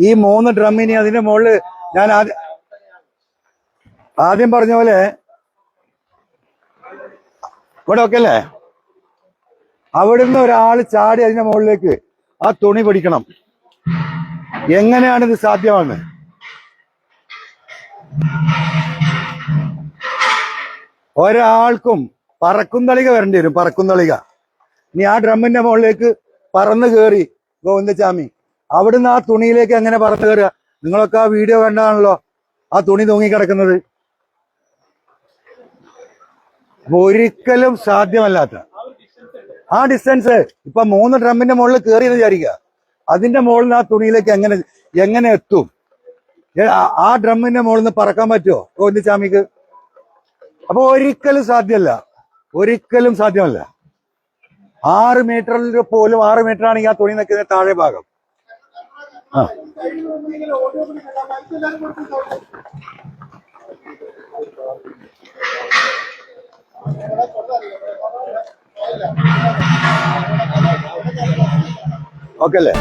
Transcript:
ഈ മൂന്ന് ഡ്രമ്മിനി അതിന്റെ മുകളിൽ ഞാൻ ആദ്യം ആദ്യം പറഞ്ഞ പോലെ ഇവിടെ ഒക്കെ അല്ലേ? അവിടുന്ന് ഒരാൾ ചാടി അതിന്റെ മുകളിലേക്ക് ആ തുണി പിടിക്കണം. എങ്ങനെയാണ് ഇത് സാധ്യമാണ് ഒരാൾക്കും പറക്കുന്തളിക വരേണ്ടി വരും പറക്കുന്തളിക ഇനി ആ ഡ്രമ്മിന്റെ മുകളിലേക്ക് പറന്ന് കയറി ഗോവിന്ദച്ചാമി അവിടുന്ന് ആ തുണിയിലേക്ക് എങ്ങനെ പറഞ്ഞു കയറുക? നിങ്ങളൊക്കെ ആ വീഡിയോ കണ്ടാണല്ലോ. ആ തുണി തൂങ്ങിക്കിടക്കുന്നത് അപ്പൊ ഒരിക്കലും സാധ്യമല്ലാത്ത. ആ ഡിസ്റ്റൻസ് ഇപ്പൊ മൂന്ന് ഡ്രമ്മിന്റെ മുകളിൽ കയറി എന്ന് വിചാരിക്കുക. അതിന്റെ മുകളിൽ ആ തുണിയിലേക്ക് എങ്ങനെ എങ്ങനെ എത്തും? ആ- ഡ്രമ്മിന്റെ മുകളിൽ നിന്ന് പറക്കാൻ പറ്റുമോ ഗോവിന്ദച്ചാമിക്ക് അപ്പൊ ഒരിക്കലും സാധ്യമല്ല. ഒരിക്കലും സാധ്യമല്ല. ആറ് മീറ്ററിൽ പോലും ആറ് മീറ്റർ ആണെങ്കിൽ ആ തുണി നിൽക്കുന്ന താഴെ ഭാഗം. ഓക്കെ അല്ലേ?